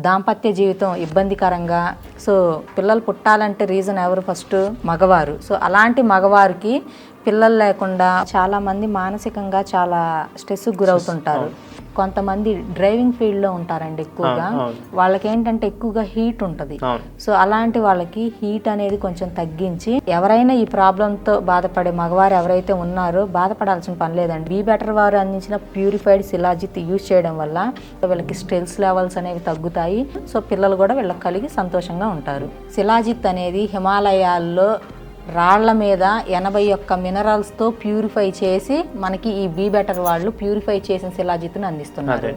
దాంపత్య జీవితం ఇబ్బందికరంగా సో పిల్లలు పుట్టాలంటే రీజన్ ఎవరు ఫస్ట్ మగవారు. సో అలాంటి మగవారికి పిల్లలు లేకుండా చాలా మంది మానసికంగా చాలా స్ట్రెస్ గురవుతుంటారు. కొంతమంది డ్రైవింగ్ ఫీల్డ్లో ఉంటారండి ఎక్కువగా. వాళ్ళకి ఏంటంటే ఎక్కువగా హీట్ ఉంటుంది. సో అలాంటి వాళ్ళకి హీట్ అనేది కొంచెం తగ్గించి ఎవరైనా ఈ ప్రాబ్లంతో బాధపడే మగవారు ఎవరైతే ఉన్నారో బాధపడాల్సిన పని లేదండి. బీ బెటర్ వారు అందించిన ప్యూరిఫైడ్ శిలాజిత్ యూజ్ చేయడం వల్ల వీళ్ళకి స్ట్రెస్ లెవెల్స్ అనేవి తగ్గుతాయి. సో పిల్లలు కూడా వీళ్ళకి కలిగి సంతోషంగా ఉంటారు. శిలాజిత్ అనేది హిమాలయాల్లో రాళ్ళ మీద ఎనభై ఒక్క మినరల్స్తో ప్యూరిఫై చేసి మనకి ఈ బీ బెటర్ వాళ్ళు ప్యూరిఫై చేసిన శిలాజిత్తును అందిస్తున్నారు.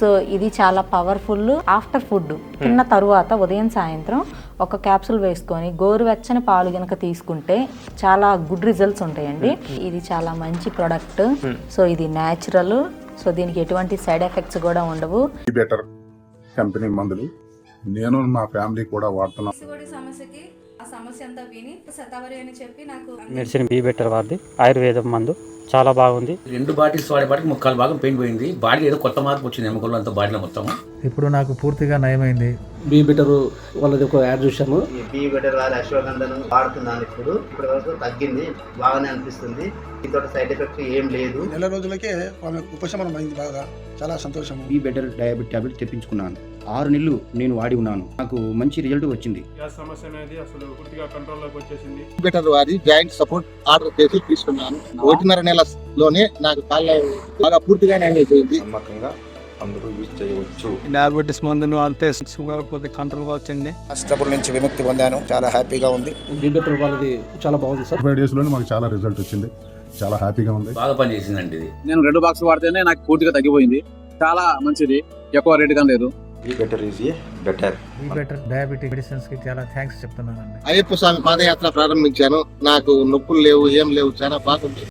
సో ఇది చాలా పవర్ఫుల్ ఆఫ్టర్ ఫుడ్ తిన్న తరువాత ఉదయం సాయంత్రం ఒక క్యాప్సూల్ వేసుకొని గోరువెచ్చని పాలు గనక తీసుకుంటే చాలా గుడ్ రిజల్ట్స్ ఉంటాయండి. ఇది చాలా మంచి ప్రోడక్ట్. సో ఇది న్యాచురల్. సో దీనికి ఎటువంటి సైడ్ ఎఫెక్ట్స్ కూడా ఉండవు. బెటర్ కంపెనీ మందులు. నేను మా ఫ్యామిలీ కూడా వాడుతున్నాం. పిసిఓడి సమస్యకి ఆ సమస్య అంతా విని శతావరి అని చెప్పి నాకు మెడిసిన్ బీ బెటర్ వాడిది. ఆయుర్వేదం మందు. చాలా బాగుంది. రెండు బాటిల్స్ వాడేపాటికి ముక్కాలు భాగం పెయిన్ పోయింది. బాడీ ఏదో కొత్త మార్పు వచ్చింది. ఎముకలు అంతా బాడీలో మొత్తం. ఇప్పుడు నాకు పూర్తిగా నయమైంది. బీ బెటర్ వాళ్ళది ఒక యాడ్ ఈ బీ బెటర్ వారి అశ్వగంధను వాడుతున్నాను ఇప్పుడు. ఇప్పటి వరకు తగ్గింది. బాగానే అనిపిస్తుంది. దీంతో సైడ్ ఎఫెక్ట్ ఏం లేదు. నెల రోజులకే ఉపశమనం అయింది బాగా. చాలా సంతోషం బీ బెటర్ డయాబెట్ టాబ్లెట్ తెప్పించుకున్నాను. ఆరు నెలలు నేను వాడి ఉన్నాను. నాకు మంచి రిజల్ట్ వచ్చింది. గ్యాస్ సమస్య అనేది అసలు పూర్తిగా కంట్రోల్లోకి వచ్చేసింది. బెటర్ వారి జాయింట్ సపోర్ట్ ఆర్డర్ చేసి తీసుకున్నాను. ఒకటిన్నర నెలలోనే నాకు కాళ్ళ బాగా పూర్తిగా అయిపోయింది నమ్మకంగా అందరూ యూజ్ చేయవచ్చు. డయాబెటీస్ మందును అంతే షుగర్ పోతే కంట్రోల్ కావచ్చండి ట్రబుల్ నుంచి విముక్తి పొందాను. చాలా హ్యాపీగా ఉంది. బెటర్ వాళ్ళది చాలా బాగుంది సార్. ఫైవ్ డేస్లోనే మాకు చాలా రిజల్ట్ వచ్చింది. చాలా హ్యాపీగా ఉంది. బాగా పనిచేసిందండి ఇది. నేను రెండు బాక్స్ వాడితేనే నాకు పూర్తిగా తగ్గిపోయింది. చాలా మంచిది. ఎక్కువ రేట్గా లేదు. ఈ బెటర్ ఈజ్ బెటర్ ఈ బెటర్ డయాబెటిక్ మెడిసిన్స్కి చాలా థ్యాంక్స్ చెప్తున్నానండి. అయ్యప్ప స్వామి పాదయాత్ర ప్రారంభించాను. నాకు నొప్పులు లేవు ఏం లేవు చాలా బాగుంది.